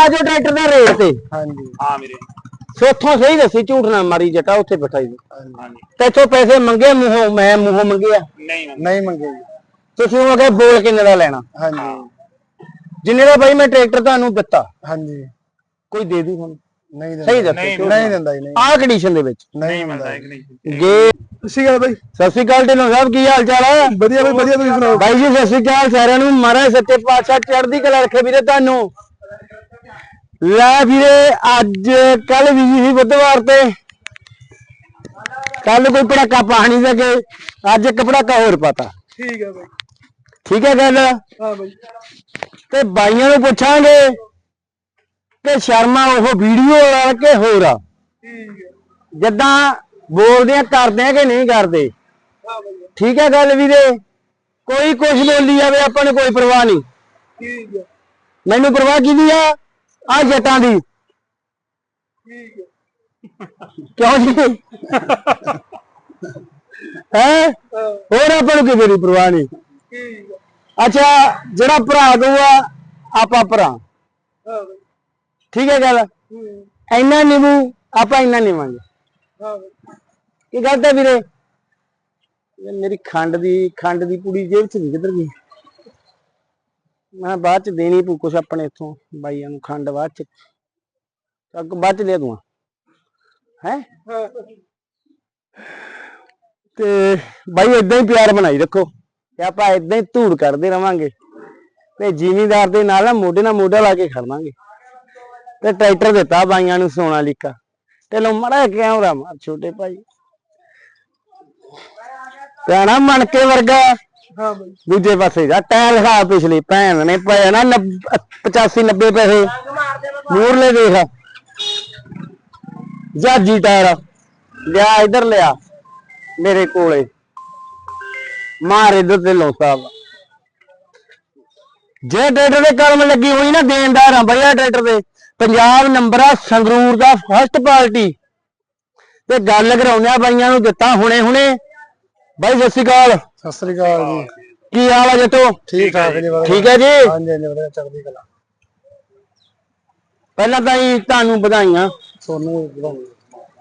ਆਜੋ ਟਰੈਕਟਰ ਦਾ ਰੇਟ ਤੇ। ਹਾਂਜੀ। ਹਾਂ ਵੀਰੇ। ਸੋਥੋਂ ਸਹੀ ਦੱਸੀ ਝੂਠ ਨਾ ਮਾਰੀ ਜਟਾ ਉੱਥੇ ਬਿਠਾਈ ਦੀ ਹਾਂਜੀ। ਤੇਥੋਂ ਪੈਸੇ ਮੰਗੇ ਮੂੰਹੋਂ ਮੈਂ ਮੂੰਹੋਂ ਮੰਗਿਆ? ਨਹੀਂ। ਨਹੀਂ ਮੰਗੇ ਜੀ। ਤੁਸੀਂ ਉਹ ਅਗੇ ਬੋਲ ਕਿੰਨੇ ਦਾ ਲੈਣਾ। ਹਾਂਜੀ। ਜਿੰਨੇ ਦਾ ਬਾਈ ਮੈਂ ਟਰੈਕਟਰ ਤੁਹਾਨੂੰ ਦਿੱਤਾ। ਹਾਂਜੀ। ਕੋਈ ਦੇ ਦੂ ਹੁਣ? ਨਹੀਂ ਦਿੰਦਾ। ਸਹੀ ਨਹੀਂ ਦੱਸੋ। ਨਹੀਂ ਦਿੰਦਾ। ਜੀ ਨਹੀਂ। ਆਹ ਕੰਡੀਸ਼ਨ ਦੇ ਵਿੱਚ। ਨਹੀਂ ਮਿਲਦਾ ਜੇ। ਸਹੀ ਗੱਲ ਬਾਈ। ਸਤਿ ਸ਼੍ਰੀ ਅਕਾਲ ਢਿੱਲੋਂ ਸਾਹਿਬ ਕੀ ਹਾਲ ਚਾਲ ਹੈ ਵਧੀਆ ਬਾਈ ਵਧੀਆ ਤੁਸੀਂ ਸੁਣਾਓ? ਬਾਈ ਜੀ ਸਤਿ ਸ਼੍ਰੀ ਅਕਾਲ ਸਾਰਿਆਂ ਨੂੰ। ਮਹਾਰਾਜ ਸੱਚੇ ਪਾਤਸ਼ਾਹ ਚੜ੍ਹਦੀ ਕਲਾ ਰੱਖੇ ਵੀਰੇ ਤੁਹਾਨੂੰ। ਲੈ ਵੀਰੇ ਅੱਜ ਕੱਲ ਵੀ ਸੀ ਬੁੱਧਵਾਰ ਤੇ। ਕੱਲ ਕੋਈ ਪੜਾਕਾ ਪਾ ਨਹੀਂ ਸਕੇ ਅੱਜ ਇੱਕ ਪੜਾਕਾ ਹੋਰ ਪਤਾ। ਠੀਕ ਹੈ ਬਾਈ। ਠੀਕ ਹੈ ਗੱਲ? ਹਾਂ ਬਾਈ। ਤੇ ਬਾਈਆਂ ਨੂੰ ਪੁੱਛਾਂਗੇ ਕਿ ਸ਼ਰਮਾ ਉਹ ਵੀਡੀਓ ਵਾਲਾ ਕਿ ਹੋਰ ਆ? ਠੀਕ ਹੈ। ਜਿੱਦਾਂ ਬੋਲਦੇ ਆ ਕਰਦੇ ਆ ਕਿ ਨਹੀਂ ਕਰਦੇ? ਹਾਂ ਬਾਈ। ਠੀਕ ਹੈ ਗੱਲ ਵੀਰੇ? ਕੋਈ ਕੁਝ ਬੋਲੀ ਜਾਵੇ ਆਪਾਂ ਨੂੰ ਕੋਈ ਪਰਵਾਹ ਨਹੀਂ। ਠੀਕ ਹੈ। ਮੈਨੂੰ ਪਰਵਾਹ ਕਿਹਦੀ ਆ? ਆ ਜੱਟਾਂ ਦੀ। ਠੀਕ ਹੈ। ਕਿਉਂ ਜੀ? ਹੈ? ਹੋਰ ਆਪਾਂ ਨੂੰ ਕਿਸੇ ਦੀ ਪਰਵਾਹ ਨਹੀਂ। ਅੱਛਾ ਜਿਹੜਾ ਭਰਾ ਦੂਆ ਆਪਾਂ ਭਰਾ। ਠੀਕ ਹੈ ਗੱਲ? ਇੰਨਾ ਨਿਭੂ ਆਪਾਂ ਇੰਨਾ ਨਿਵਾਂਗੇ ਕੀ ਗੱਲ ਹੈ ਵੀਰੇ? ਮੇਰੀ ਖੰਡ ਦੀ ਖੰਡ ਦੀ ਪੂੜੀ ਜੇਬ ਚ ਨਹੀਂ ਕਿੱਧਰ ਗਈ? ਮੈਂ ਬਾਅਦ ਚ ਦੇਣੀ ਪੂ ਕੁਛ ਆਪਣੇ ਇਥੋਂ ਬਾਈਆਂ ਨੂੰ ਖੰਡ ਬਾਅਦ ਚ। ਅੱਗ ਬਾਅਦ ਚ ਦੇ ਦੂੰਗਾ। ਹੈ? ਤੇ ਬਾਈ ਇਦਾਂ ਹੀ ਪਿਆਰ ਬਣਾਈ ਰੱਖੋ। ਤੇ ਆਪਾਂ ਇਦਾਂ ਹੀ ਧੂੜ ਕਰਦੇ ਰਵਾਂਗੇ। ਤੇ ਜ਼ਿਮੀਂਦਾਰ ਦੇ ਨਾਲ ਨਾ ਮੋਢੇ ਨਾਲ ਮੋਢਾ ਲਾ ਕੇ ਖੜਨਾਂਗੇ ਤੇ ਟਰੈਕਟਰ ਦਿੱਤਾ ਬਾਈਆਂ ਨੂੰ ਸੋਨਾਲੀਕਾ ਤੇ ਲੋ ਮੜਾ ਕੈਮਰਾ ਮਾਰ ਛੋਟੇ ਭਾਈ। ਪਿਆਣਾ ਮਣ ਕੇ ਵਰਗਾ। ਹਾਂ ਬਾਈ। ਦੂਜੇ ਪਾਸੇ ਜਾ ਟਾਇਰ ਖਾ ਪਿਛਲੀ ਭੈਣ ਨੇ ਪਏ ਨਾ 85 90 ਪੈਸੇ। ਮੂਰਲੇ ਦੇਖ ਜਾਜੀ ਟਾਇਰ ਲਿਆ ਇਧਰ ਲਿਆ, ਮੇਰੇ ਕੋਲੇ। ਮਾਰ ਇਧਰ ਤੇ ਲੋ ਸਾਹਿਬ ਜੇ ਟਰੈਕਟਰ ਦੇ ਕਲਮ ਲੱਗੀ ਹੋਈ ਨਾ, ਦੇਣਦਾਰ ਆ ਬਈਆ ਟਰੈਕਟਰ ਦੇ। ਪੰਜਾਬ ਨੰਬਰ ਆ, ਸੰਗਰੂਰ ਦਾ ਫਸਟ ਪਾਰਟੀ। ਤੇ ਗੱਲ ਕਰਾਉਂਦੇ ਬਾਈਆਂ ਨੂੰ ਦਿੱਤਾ ਹੁਣੇ ਹੁਣੇ ਬਾਈ ਸਤਿ ਸ਼੍ਰੀ ਅਕਾਲ। ਸਤਿ ਸ੍ਰੀ ਅਕਾਲ ਜੀ। ਕੀ ਹਾਲ ਆ ਜੱਟੋ ਠੀਕ ਠਾਕ ਜੀ ਠੀਕ ਹੈ ਜੀ? ਹਾਂਜੀ ਹਾਂਜੀ ਵਧੀਆ ਚੜ੍ਹਦੀ ਕਲਾ ਪਹਿਲਾਂ ਤਾਂ ਜੀ ਤੁਹਾਨੂੰ ਵਧਾਈਆਂ। ਸੋਨੂੰ ਵਧਾਈ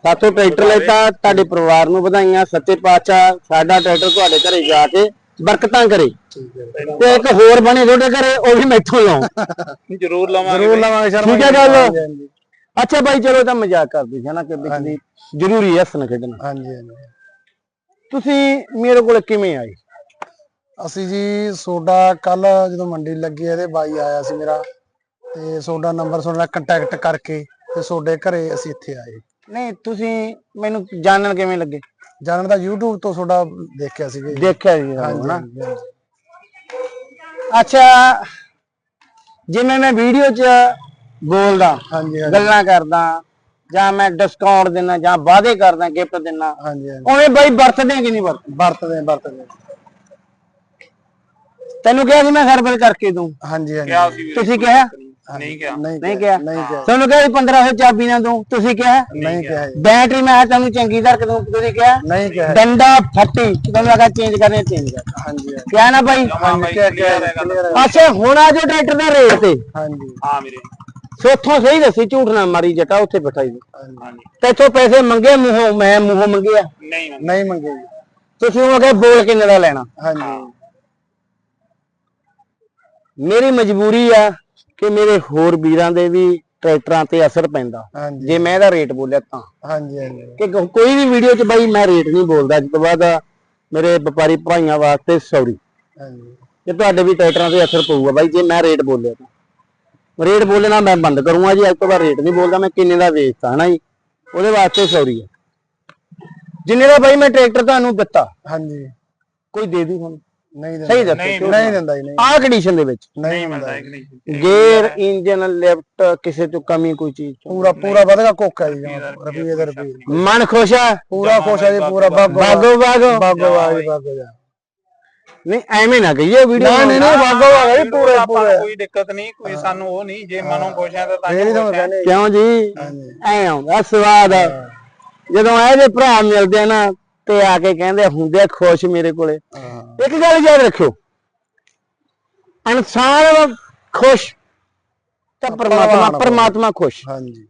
ਸਾਥੋਂ ਟਰੈਕਟਰ ਲੈਤਾ ਤੁਹਾਡੇ ਪਰਿਵਾਰ ਨੂੰ ਵਧਾਈਆਂ ਸੱਚੇ ਪਾਤਸ਼ਾਹ ਸਾਡਾ ਟਰੈਕਟਰ ਤੁਹਾਡੇ ਘਰੇ ਜਾ ਕੇ ਬਰਕਤਾਂ ਕਰੇ। ਹੈ। ਤੇ ਇੱਕ ਹੋਰ ਬਣੇ ਤੁਹਾਡੇ ਘਰੇ ਉਹ ਵੀ ਮੈਥੋਂ ਲਾਉ ਜ਼ਰੂਰ ਲਵਾਂਗੇ ਜ਼ਰੂਰ ਲਵਾਂਗੇ ਸ਼ਰਮਾ ਠੀਕ ਹੈ। ਗੱਲ? ਅੱਛਾ ਬਾਈ ਚਲੋ ਤਾਂ ਮਜ਼ਾਕ ਕਰਦੇ ਸੀ ਨਾ ਕਿ ਦੀ ਜ਼ਰੂਰੀ ਹੈ ਹੱਸਣਾ ਖੇਡਣਾ। ਹਾਂਜੀ ਹਾਂਜੀ। ਤੁਸੀਂ ਮੇਰੇ ਕੋਲ ਕਿਵੇਂ ਆਏ? ਅਸੀਂ ਜੀ ਸੋਡਾ ਕੱਲ ਜਦੋਂ ਮੰਡੀ ਲੱਗੀ ਇਹਦੇ ਬਾਈ ਆਇਆ ਸੀ ਮੇਰਾ ਤੇ ਸੋਡਾ ਨੰਬਰ ਤੁਹਾਡਾ ਕੰਟੈਕਟ ਕਰਕੇ ਤੇ ਸੋਡੇ ਘਰੇ ਅਸੀਂ ਇੱਥੇ ਆਏ। ਨਹੀਂ ਤੁਸੀਂ ਮੈਨੂੰ ਜਾਣਨ ਕਿਵੇਂ ਲੱਗੇ? ਜਾਣਨ ਦਾ YouTube ਤੋਂ ਤੁਹਾਡਾ ਦੇਖਿਆ ਸੀ ਦੇਖਿਆ ਜੀ ਹਾਂਜੀ। ਅੱਛਾ ਜਿਵੇਂ ਮੈਂ ਵੀਡੀਓ 'ਚ ਬੋਲਦਾ ਗੱਲਾਂ ਕਰਦਾ ਜਾਂ ਮੈਂ ਡਿਸਕਾਊਂਟ ਦਿੰਦਾ ਜਾਂ ਵਾਅਦੇ ਕਰਦਾ ਗਿਫਟ ਦਿੰਦਾ ਹਾਂਜੀ ਹਾਂਜੀ। ਉਵੇਂ ਬਾਈ ਵਰਤਦੇ ਕਿ ਨਹੀਂ ਵਰਤਦੇ? ਵਰਤਦੇ ਵਰਤਦੇ। ਤੈਨੂੰ ਕਿਹਾ ਸੀ ਮੈਂ ਸਰਵਰ ਕਰਕੇ ਦੂੰ। ਹਾਂਜੀ ਹਾਂਜੀ। ਕਿਹਾ ਸੀ ਵੀਰੇ ਤੁਸੀਂ ਕਿਹਾ? ਨਹੀਂ। ਕਿਹਾ। ਨਹੀਂ ਕਿਹਾ ਨਹੀਂ ਕਿਹਾ। ਤੁਹਾਨੂੰ ਕਿਹਾ ਸੀ 1500 ਚਾਬੀ ਨਾ ਦੂੰ? ਤੁਸੀਂ ਕਿਹਾ? ਨਹੀਂ ਕਿਹਾ ਜੀ, ਬੈਟਰੀ ਮੈਂ ਕਿਹਾ ਤੈਨੂੰ ਚੰਗੀ ਧਰਕ ਦੂੰ। ਤੁਸੀਂ ਕਿਹਾ? ਨਹੀਂ ਕਿਹਾ ਡੰਡਾ ਫੱਟੀ। ਤੁਹਾਨੂੰ ਲਗਾ ਚੇਂਜ ਕਰਨੇ ਚੇਂਜ ਕਰ ਹਾਂਜੀ ਹਾਂਜੀ। ਕਿਹਾ ਨਾ ਬਾਈ? ਹਾਂ ਬਾਈ। ਅੱਛਾ ਹੁਣ ਆ ਜੋ ਟਰੈਕਟਰ ਦਾ ਰੇਟ ਤੇ। ਹਾਂਜੀ। ਹਾਂ ਵੀਰੇ। ਸੋਥੋਂ ਸਹੀ ਦੱਸੀ ਝੂਠ ਨਾ ਮਾਰੀ ਜਟਾ ਉੱਥੇ ਬਿਠਾਈ ਹਾਂਜੀ। ਤੇਥੋਂ ਪੈਸੇ ਮੰਗੇ ਮੂੰਹੋਂ ਮੈਂ ਮੂੰਹੋਂ ਮੰਗਿਆ? ਨਹੀਂ। ਨਹੀਂ ਮੰਗੇ ਜੀ। ਤੁਸੀਂ ਉਹ ਅਗੇ ਬੋਲ ਕਿੰਨੇ ਦਾ ਲੈਣਾ। ਹਾਂਜੀ। ਮੇਰੀ ਮਜਬੂਰੀ ਆ ਕਿ ਮੇਰੇ ਹੋਰ ਵੀਰਾਂ ਦੇ ਵੀ ਟਰੈਕਟਰਾਂ ਤੇ ਅਸਰ ਪੈਂਦਾ। ਜੇ ਮੈਂ ਇਹਦਾ ਰੇਟ ਬੋਲਿਆ ਤਾਂ। ਹਾਂਜੀ ਹਾਂਜੀ। ਕਿ ਕੋਈ ਵੀ ਵੀਡੀਓ 'ਚ ਬਾਈ ਮੈਂ ਰੇਟ ਨਹੀਂ ਬੋਲਦਾ ਅੱਜ ਤੋਂ ਬਾਅਦ ਮੇਰੇ ਵਪਾਰੀ ਭਾਈਆਂ ਵਾਸਤੇ ਸੌਰੀ ਹਾਂਜੀ। ਕਿ ਤੁਹਾਡੇ ਵੀ ਟਰੈਕਟਰਾਂ ਤੇ ਅਸਰ ਪਊਗਾ ਬਾਈ ਜੇ ਮੈਂ ਰੇਟ ਬੋਲਿਆ ਤਾਂ। ਰੇਟ ਬੋਲਣਾ ਮੈਂ ਬੰਦ ਕਰੂੰਗਾ ਜੀ ਅੱਜ ਤੋਂ ਬਾਅਦ ਰੇਟ ਨਹੀਂ ਬੋਲਦਾ ਮੈਂ ਕਿੰਨੇ ਦਾ ਵੇਚਦਾ ਹਨਾ ਜੀ? ਉਹਦੇ ਵਾਸਤੇ ਸੌਰੀ ਹੈ ਜਿੰਨੇ ਦਾ ਬਾਈ ਮੈਂ ਟਰੈਕਟਰ ਤੁਹਾਨੂੰ ਦਿੱਤਾ ਹਾਂਜੀ। ਕੋਈ ਦੇ ਦੂ ਹੁਣ? ਨਹੀਂ ਦਿੰਦਾ। ਸਹੀ ਦੱਸੋ। ਨਹੀਂ ਦਿੰਦਾ ਜੀ ਨਹੀਂ। ਆਹ ਕੰਡੀਸ਼ਨ ਦੇ ਵਿੱਚ। ਨਹੀਂ ਮਿਲਦਾ ਇੱਕ ਨਹੀਂ ਗੇਅਰ ਇੰਜਨ ਲਿਫਟ ਕਿਸੇ ਤੋਂ ਕਮੀ ਕੋਈ ਚੀਜ਼ ਚੋਂ। ਪੂਰਾ ਪੂਰਾ ਵਧਗਾ ਕੋਕਾ ਜੀ ਰੁਪਏ ਦੇ ਰੁਪਏ ਮਨ ਖੁਸ਼ ਆ? ਪੂਰਾ ਖੁਸ਼ ਆ ਜੀ ਪੂਰਾ ਬਾਗੋ ਬਾਗੋ ਬਾਗੋ। ਬਾਗੋ ਬਾਗੋ। ਬਾਗੋ ਜਾ ਨਹੀਂ ਐਵੇਂ ਨਾ ਕਹੀਏ ਵੀਡੀਓ ਨਹੀਂ ਨਹੀਂ ਨਹੀਂ ਬਾਗੋ ਬਾਗੋ ਜੀ ਪੂਰੇ ਪੂਰੇ। ਕੋਈ ਦਿੱਕਤ ਨਹੀਂ ਕੋਈ ਸਾਨੂੰ ਉਹ ਨਹੀਂ ਜੇ ਮਨੋਂ ਖੁਸ਼ ਹੈ ਤਾਂ ਤਾਂ ਇਹ ਨਹੀਂ ਖੁਸ਼ ਹੈ। ਕਿਉਂ ਜੀ? ਐ ਆਉਂਦਾ ਸਵਾਦ। ਜਦੋਂ ਇਹਦੇ ਭਰਾ ਮਿਲਦੇ ਆ ਨਾ ਤੇ ਆ ਕੇ ਕਹਿੰਦੇ ਹੁੰਦੇ ਆ ਖੁਸ਼ ਮੇਰੇ ਕੋਲੇ। ਹਾਂ। ਇੱਕ ਗੱਲ ਯਾਦ ਰੱਖਿਓ ਇਨਸਾਨ ਖੁਸ਼ ਤਾਂ ਪਰਮਾਤਮਾ ਪਰਮਾਤਮਾ ਖੁਸ਼। ਹਾਂਜੀ।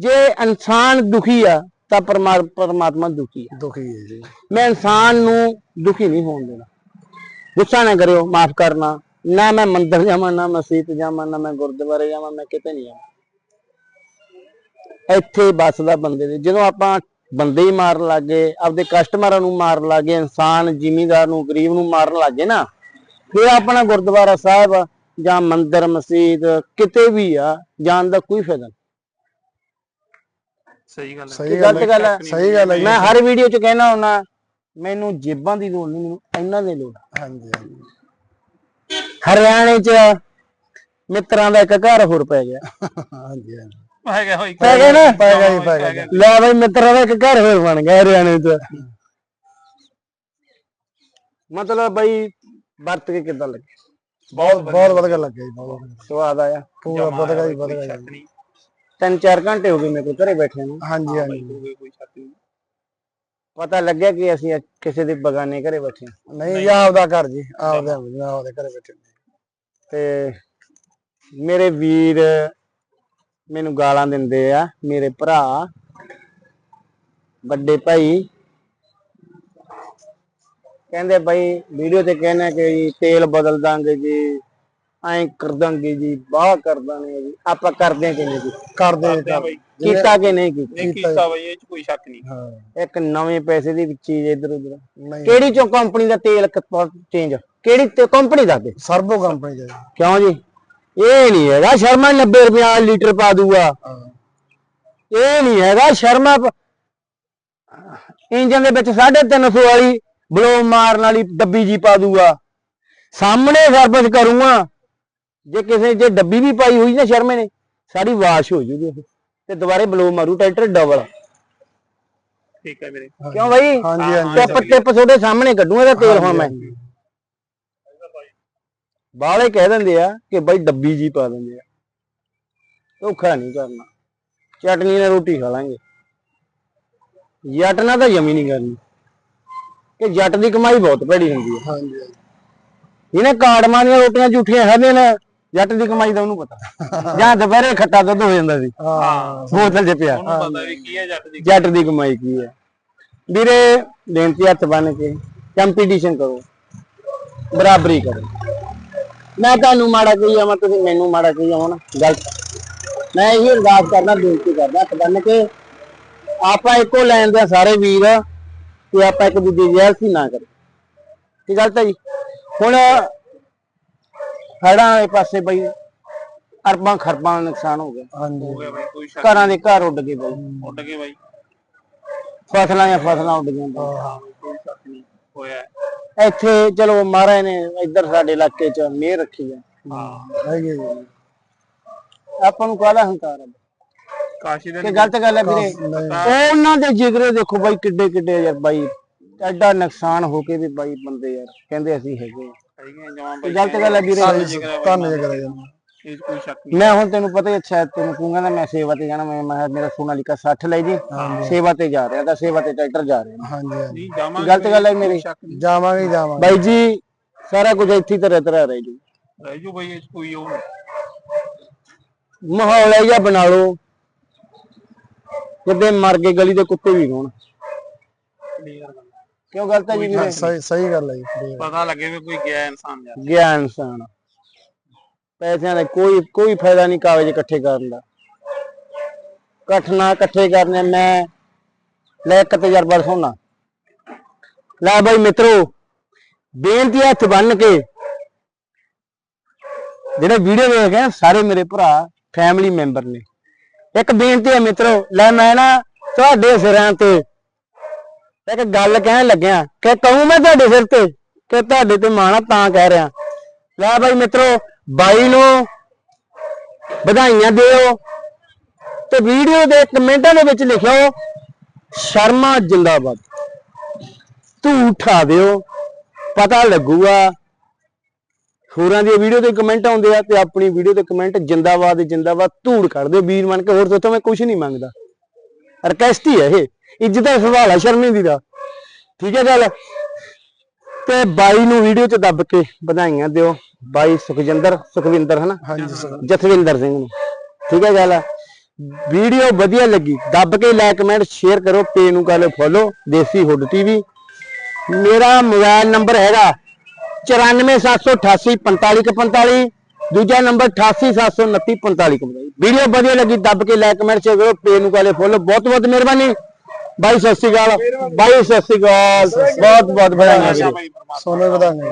ਜੇ ਇਨਸਾਨ ਦੁਖੀ ਆ ਤਾਂ ਪਰਮਾ- ਪਰਮਾਤਮਾ ਦੁਖੀ ਆ। ਦੁਖੀ ਹੈ ਜੀ। ਮੈਂ ਇਨਸਾਨ ਨੂੰ ਦੁਖੀ ਨਹੀਂ ਹੋਣ ਦੇਣਾ। ਗੁੱਸਾ ਨਾ ਕਰਿਓ ਮਾਫ ਕਰਨਾ। ਨਾ ਮੈਂ ਮੰਦਰ ਜਾਵਾਂ ਨਾ ਮਸਜਿਦ ਜਾਵਾਂ ਨਾ ਮੈਂ ਗੁਰਦੁਆਰੇ ਜਾਵਾਂ ਮੈਂ ਕਿਤੇ ਨਹੀਂ ਜਾਵਾਂ। ਇੱਥੇ ਬਸਦਾ ਬੰਦੇ ਦੇ ਜਦੋਂ ਆਪਾਂ ਬੰਦੇ ਹੀ ਮਾਰਨ ਲੱਗੇ ਆਪਦੇ ਕਸਟਮਰਾਂ ਨੂੰ ਮਾਰਨ ਲੱਗੇ ਇਨਸਾਨ ਜ਼ਿਮੀਂਦਾਰ ਨੂੰ ਗਰੀਬ ਨੂੰ ਮਾਰਨ ਲੱਗੇ ਨਾ ਫਿਰ ਆਪਣਾ ਗੁਰਦੁਆਰਾ ਸਾਹਿਬ ਜਾਂ ਮੰਦਰ ਮਸਜਿਦ ਕਿਤੇ ਵੀ ਆ ਜਾਣ ਦਾ ਕੋਈ ਫਾਇਦਾ ਨਹੀਂ। ਸਹੀ ਗੱਲ ਹੈ। ਸਹੀ ਗੱਲ ਹੈ ਹੈ। ਸਹੀ ਗੱਲ ਹੈ ਜੀ। ਮੈਂ ਹਰ ਵੀਡੀਓ 'ਚ ਕਹਿਣਾ ਹੁੰਦਾ ਮੈਨੂੰ ਜੇਬਾਂ ਦੀ ਲੋੜ ਨਹੀਂ ਮੈਨੂੰ ਇਹਨਾਂ ਦੀ ਲੋੜ। ਹਾਂਜੀ ਹਾਂਜੀ। ਹਰਿਆਣੇ 'ਚ ਮਿੱਤਰਾਂ ਦਾ ਇੱਕ ਘਰ ਹੋਰ ਪੈ ਗਿਆ। ਹਾਂਜੀ ਹਾਂਜੀ। ਪੈ ਗਿਆ ਹੋਈ। ਪੈ ਗਿਆ ਨਾ? ਪੈ ਗਿਆ ਜੀ, ਪੈ ਗਿਆ। ਲੈ ਬਈ ਮਿੱਤਰਾਂ ਦਾ ਇੱਕ ਘਰ ਹੋਰ ਬਣ ਗਿਆ ਹਰਿਆਣੇ 'ਚ। ਮਤਲਬ ਬਈ ਵਰਤ ਕੇ ਕਿੱਦਾਂ ਲੱਗੇ? ਬਹੁਤ ਬਹੁਤ ਵਧੀਆ ਲੱਗਿਆ ਜੀ ਬਹੁਤ ਵਧੀਆ। ਸਵਾਦ ਆਇਆ। ਪੂਰਾ ਵਧੀਆ ਜੀ ਵਧੀਆ ਜੀ। ਤਿੰਨ ਚਾਰ ਘੰਟੇ ਹੋ ਗਏ ਮੇਰੇ ਕੋਲ ਘਰੇ ਬੈਠੇ ਨੂੰ। ਹਾਂਜੀ ਹਾਂਜੀ। ਕੋਈ ਕੋਈ ਸ਼ੱਕ ਨਹੀਂ ਪਤਾ ਲੱਗਿਆ ਕਿ ਅਸੀਂ ਅੱਜ ਕਿਸੇ ਦੇ ਬਗਾਨੇ ਘਰੇ ਬੈਠੇ ਹਾਂ। ਨਹੀਂ ਜੀ ਆਪਦਾ ਘਰ ਜੀ ਆਪਦਾ ਆਪਦੇ ਘਰੇ ਬੈਠੇ ਨੇ। ਤੇ ਮੇਰੇ ਵੀਰ ਮੈਨੂੰ ਗਾਲਾਂ ਦਿੰਦੇ ਆ ਮੇਰੇ ਭਰਾ ਵੱਡੇ ਭਾਈ। ਕਹਿੰਦੇ ਭਾਈ ਵੀਡੀਓ ਤੇ ਕਹਿੰਦੇ ਕਿ ਜੀ ਤੇਲ ਬਦਲ ਦਾਂਗੇ ਜੀ। ਐਂ ਕਰ ਦਾਂਗੇ ਜੀ ਬਾਹ ਕਰ ਦਾਂਗੇ ਜੀ। ਆਪਾਂ ਕਰਦੇ ਕਿ ਨਹੀਂ ਜੀ? ਕਰਦੇ ਕਰਦੇ ਆ ਬਾਈ। ਕੀਤਾ ਕਿ ਨਹੀਂ ਕੀਤਾ? ਨਹੀਂ ਕੀਤਾ ਬਾਈ ਇਹ ਚ ਕੋਈ ਸ਼ੱਕ ਨਹੀਂ। ਹਾਂ। ਇੱਕ ਨਵੇਂ ਪੈਸੇ ਦੀ ਵੀ ਚੀਜ਼ ਇਧਰ ਉਧਰ। ਨਹੀਂ। ਕਿਹੜੀ ਚੋਂ ਕੰਪਨੀ ਦਾ ਤੇਲ ਚੇਂਜ ਕਿਹੜੀ ਤੇ ਕੰਪਨੀ ਦਾ ਦੇ ਸਰਬੋ ਕੰਪਨੀ ਦਾ ਜੀ। ਕਿਉਂ ਜੀ? ਇਹ ਨਹੀਂ ਹੈਗਾ ਸ਼ਰਮਾ 90 ਰੁਪਏ ਲੀਟਰ ਪਾ ਦੂਗਾ ਹਾਂ। ਇਹ ਨਹੀਂ ਹੈਗਾ ਸ਼ਰਮਾ ਪ- ਇੰਜਨ ਦੇ ਵਿੱਚ 350 ਵਾਲੀ ਬਲੋ ਮਾਰਨ ਵਾਲੀ ਡੱਬੀ ਜੀ ਪਾ ਦੂਗਾ ਸਾਹਮਣੇ ਸਰਵਿਸ ਕਰੂੰਗਾ। ਜੇ ਕਿਸੇ ਜੇ ਡੱਬੀ ਵੀ ਪਾਈ ਹੋਈ ਨਾ ਸ਼ਰਮੇ ਨੇ ਸਾਰੀ ਵਾਸ਼ ਹੋ ਜੂਗੀ ਉਹ ਤੇ ਦੁਬਾਰੇ ਬਲੋ ਮਾਰੂ ਟਰੈਕਟਰ ਡਬਲ। ਠੀਕ ਹੈ ਵੀਰੇ। ਕਿਉਂ ਬਾਈ? ਹਾਂਜੀ ਹਾਂਜੀ। ਟਿਪ ਟਿਪ ਤੁਹਾਡੇ ਸਾਹਮਣੇ ਕੱਢੂਗਾ ਇਹਦਾ ਤੇਲ ਹੁਣ ਮੈਂ। ਬਾਹਲੇ ਕਹਿ ਦਿੰਦੇ ਆ ਕਿ ਬਾਈ ਡੱਬੀ ਜੀ ਪਾ ਦਿੰਦੇ ਆ। ਧੋਖਾ ਨਹੀਂ ਕਰਨਾ। ਚਟਨੀ ਨਾਲ ਰੋਟੀ ਖਾ ਲਾਂਗੇ। ਜੱਟ ਨਾਲ ਤਾਂ ਜਮੀ ਨਹੀਂ ਕਰਨੀ। ਕਿ ਜੱਟ ਦੀ ਕਮਾਈ ਬਹੁਤ ਭੈੜੀ ਹੁੰਦੀ ਹੈ ਹਾਂਜੀ ਹਾਂਜੀ। ਇਹਨੇ ਕਾੜਮਾਂ ਦੀਆਂ ਰੋਟੀਆਂ ਝੂਠੀਆਂ ਖਾਦੇ ਨੇ। ਜੱਟ ਦੀ ਕਮਾਈ ਦਾ ਉਹਨੂੰ ਪਤਾ। ਜਾਂ ਦੁਪਹਿਰੇ ਖੱਟਾ ਦੁੱਧ ਹੋ ਜਾਂਦਾ ਸੀ। ਹਾਂ। ਬੋਤਲ 'ਚ ਪਿਆ। ਉਹਨੂੰ ਪਤਾ ਵੀ ਕੀ ਹੈ ਜੱਟ ਦੀ ਜੱਟ ਦੀ ਕਮਾਈ ਕੀ ਹੈ। ਵੀਰੇ ਬੇਨਤੀ ਹੱਥ ਬੰਨ ਕੇ ਕੰਪੀਟੀਸ਼ਨ ਕਰੋ। ਬਰਾਬਰੀ ਕਰੋ। ਮੈਂ ਤੁਹਾਨੂੰ ਮਾੜਾ ਕਹੀ ਜਾਵਾਂ ਤੁਸੀਂ ਮੈਨੂੰ ਮਾੜਾ ਕਹੀ ਜਾਵੋ ਨਾ। ਗਲਤ। ਮੈਂ ਇਹ ਅਰਦਾਸ ਕਰਨਾ ਬੇਨਤੀ ਕਰਦਾ ਹੱਥ ਬੰਨ ਕੇ ਆਪਾਂ ਇੱਕੋ ਲੈਣ ਦੇ ਆ ਸਾਰੇ ਵੀਰ ਤੇ ਆਪਾਂ ਇੱਕ ਦੂਜੇ ਦੀ ਜੈਲਸੀ ਨਾ ਕਰੀਏ। ਕੀ ਗਲਤ ਹੈ ਜੀ? ਹੁਣ ਹੜਾਂ ਵਾਲੇ ਪਾਸੇ ਬਈ ਅਰਬਾਂ ਖਰਬਾਂ ਦਾ ਨੁਕਸਾਨ ਹੋ ਗਿਆ। ਹਾਂਜੀ। ਹੋ ਗਿਆ ਬਾਈ ਕੋਈ ਸ਼ੱਕ ਘਰਾਂ ਦੇ ਘਰ ਉੱਡ ਗਏ ਬਈ। ਉੱਡ ਗਏ ਬਾਈ। ਫਸਲਾਂ ਜਾਂ ਫਸਲਾਂ ਉੱਡ ਗਈਆਂ ਬਈ। ਹਾਂ ਕੋਈ ਸ਼ੱਕ ਨਹੀਂ। ਹੋਇਆ ਹੈ। ਇੱਥੇ ਚਲੋ ਮਹਾਰਾਜ ਨੇ ਇੱਧਰ ਸਾਡੇ ਇਲਾਕੇ 'ਚ ਮਿਹਰ ਰੱਖੀ ਹੈ। ਹਾਂ। ਹੈਗੇ ਜੀ। ਆਪਾਂ ਨੂੰ ਕਾਹਦਾ ਹੰਕਾਰ ਹੈ? ਕਾਸ਼ੀ ਦੇ ਕਿ ਗਲਤ ਗੱਲ ਹੈ ਵੀਰੇ। ਉਹਨਾਂ ਦੇ ਜਿਗਰੇ ਦੇਖੋ ਬਾਈ ਕਿੱਡੇ ਕਿੱਡੇ ਯਾਰ ਬਾਈ ਐਡਾ ਨੁਕਸਾਨ ਹੋ ਕੇ ਵੀ ਬਾਈ ਬੰਦੇ ਯਾਰ ਕਹਿੰਦੇ ਅਸੀਂ ਹੈਗੇ ਆ। ਹੈਗੀਆਂ ਜਮਾਂ ਬਾਈ ਗਲਤ ਗੱਲ ਹੈ ਵੀਰੇ ਧੰਨ ਜਿਗਰਾ ਬਾਈ ਧੰਨ ਜਿਗਰਾ ਜੀ ਇਹ 'ਚ ਕੋਈ ਸ਼ੱਕ ਨਹੀਂ। ਮੈਂ ਹੁਣ ਤੈਨੂੰ ਪਤਾ ਹੀ ਅੱਛਾ ਹੈ, ਤੈਨੂੰ ਕਹੂੰਗਾ ਨਾ ਮੈਂ ਸੇਵਾ ਤੇ ਜਾਣਾ ਮੈਂ ਮੈਂ ਕਿਹਾ ਮੇਰਾ ਸੋਨਾਲੀਕਾ 60 ਲੈ ਜੀ। ਸੇਵਾ ਤੇ ਜਾ ਰਿਹਾ ਤਾਂ ਸੇਵਾ ਤੇ ਟਰੈਕਟਰ ਜਾ ਰਿਹਾ। ਹਾਂਜੀ ਹਾਂਜੀ। ਨਹੀਂ ਜਾਵਾਂਗੇ ਗਲਤ ਗੱਲ ਹੈ ਕੋਈ ਮੇਰੀ। ਸ਼ੱਕ ਨਹੀਂ। ਜਾਵਾਂਗੇ ਹੀ ਜਾਵਾਂਗੇ। ਬਾਈ ਜੀ ਸਾਰਾ ਕੁਝ ਇੱਥੇ ਤਰ੍ਹਾਂ ਤਰ੍ਹਾਂ ਰਹਿ ਜੂ। ਰਹਿ ਜੋ ਬਾਈ ਇਹ 'ਚ ਕੋਈ ਉਹ ਨਹੀਂ। ਮਾਹੌਲ ਹੈ ਜਾਂ ਬਣਾ ਲਓ। ਜਿੱਦੇ ਮਰ ਗਏ ਗਲੀ ਦੇ ਕੁੱਤੇ ਵੀ ਹੋਣ। ਕਲੀਅਰ ਗੱਲ ਕਿਉਂ ਗਲਤ ਹੈ ਜੀ ਵੀਰੇ? ਸਹੀ ਸਹੀ ਗੱਲ ਹੈ ਜੀ ਪਤਾ ਲੱਗੇ ਵੀ ਕੋਈ ਗਿਆ ਇਨਸਾਨ ਯਾਰ। ਗਿਆ ਇਨਸਾਨ। ਪੈਸਿਆਂ ਦਾ ਕੋਈ ਕੋਈ ਫਾਇਦਾ ਨਹੀਂ ਕਾਗਜ਼ ਇਕੱਠੇ ਕਰਨ ਦਾ। ਇਕੱਠ ਨਾ ਇਕੱਠੇ ਕਰਨੇ ਮੈਂ ਲੈ ਇੱਕ ਤਜਰਬਾ ਸੁਣਾ ਲੈ ਬਾਈ ਮਿੱਤਰੋ ਬੇਨਤੀ ਹੈ ਹੱਥ ਬੰਨ ਕੇ। ਜਿਹੜੇ ਵੀਡੀਓ ਦੇਖ ਰਹੇ ਸਾਰੇ ਮੇਰੇ ਭਰਾ ਫੈਮਿਲੀ ਮੈਂਬਰ ਨੇ। ਇੱਕ ਬੇਨਤੀ ਹੈ ਮਿੱਤਰੋ ਲੈ ਮੈਂ ਨਾ ਤੁਹਾਡੇ ਸਿਰਾਂ ਤੇ ਇੱਕ ਗੱਲ ਕਹਿਣ ਲੱਗਿਆ ਕਿ ਕਹੂੰ ਮੈਂ ਤੁਹਾਡੇ ਸਿਰ ਤੇ ਕਿ ਤੁਹਾਡੇ ਤੇ ਮਾਣਾ ਤਾਂ ਕਹਿ ਰਿਹਾ। ਲੈ ਬਾਈ ਮਿੱਤਰੋ, ਬਾਈ ਨੂੰ ਵਧਾਈਆਂ ਦਿਓ ਤੇ ਵੀਡੀਓ ਦੇ ਕਮੈਂਟਾਂ ਦੇ ਵਿੱਚ ਲਿਖਿਓ, ਸ਼ਰਮਾ ਜਿੰਦਾਬਾਦ। ਝੂਠਾ ਦਿਓ, ਪਤਾ ਲੱਗੂਗਾ। ਹੋਰਾਂ ਦੀ ਵੀਡੀਓ ਤੇ ਕਮੈਂਟ ਆਉਂਦੇ ਆ ਤੇ ਆਪਣੀ ਵੀਡੀਓ ਤੇ ਕਮੈਂਟ ਜਿੰਦਾਬਾਦ ਜਿੰਦਾਬਾਦ ਧੂੜ ਕੱਢ ਦਿਓ ਵੀਰ ਬਣ ਕੇ ਹੋਰ ਤੋਂ ਮੈਂ ਕੁਝ ਨਹੀਂ ਮੰਗਦਾ। ਰਿਕਵੈਸਟ ਹੀ ਹੈ ਇਹ। ਇੱਜ਼ਤ ਦਾ ਸਵਾਲ ਹੈ ਸ਼ਰਮੇ ਦੀ ਦਾ। ਠੀਕ ਹੈ ਗੱਲ? ਤੇ ਬਾਈ ਨੂੰ ਵੀਡੀਓ 'ਚ ਦੱਬ ਕੇ ਵਧਾਈਆਂ ਦਿਓ। ਬਾਈ ਸੁਖਜਿੰਦਰ ਸੁਖਵਿੰਦਰ ਹਨਾ? ਹਾਂਜੀ ਸਰ ਜਥਵਿੰਦਰ ਸਿੰਘ ਨੂੰ। ਠੀਕ ਹੈ ਗੱਲ? ਵੀਡੀਓ ਵਧੀਆ ਲੱਗੀ ਦੱਬ ਕੇ ਲਾਈਕ ਕਮੈਂਟ ਸ਼ੇਅਰ ਕਰੋ ਪੇਜ ਨੂੰ ਕਰ ਲਓ ਫੋਲੋ ਦੇਸੀ ਹੁੱਡ ਟੀਵੀ। ਮੇਰਾ ਮੋਬਾਈਲ ਨੰਬਰ ਹੈਗਾ 9478845545 ਦੂਜਾ ਨੰਬਰ 88794545 ਵੀਡੀਓ ਵਧੀਆ ਲੱਗੀ ਦੱਬ ਕੇ ਲਾਈਕ ਕਮੈਂਟ ਸ਼ੇਅਰ ਕਰੋ ਪੇਜ ਨੂੰ ਕਰ ਲਓ ਫੋਲੋ ਬਹੁਤ ਬਹੁਤ ਮਿਹਰਬਾਨੀ। ਬਾਈ ਸਤਿ ਸ਼੍ਰੀ ਅਕਾਲ। ਬਾਈ ਸਤਿ ਸ਼੍ਰੀ ਅਕਾਲ। ਬਹੁਤ ਬਹੁਤ ਵਧਾਈਆਂ ਵੀਰੇ। ਸੋਨੇ ਵਧਾਂਗੇ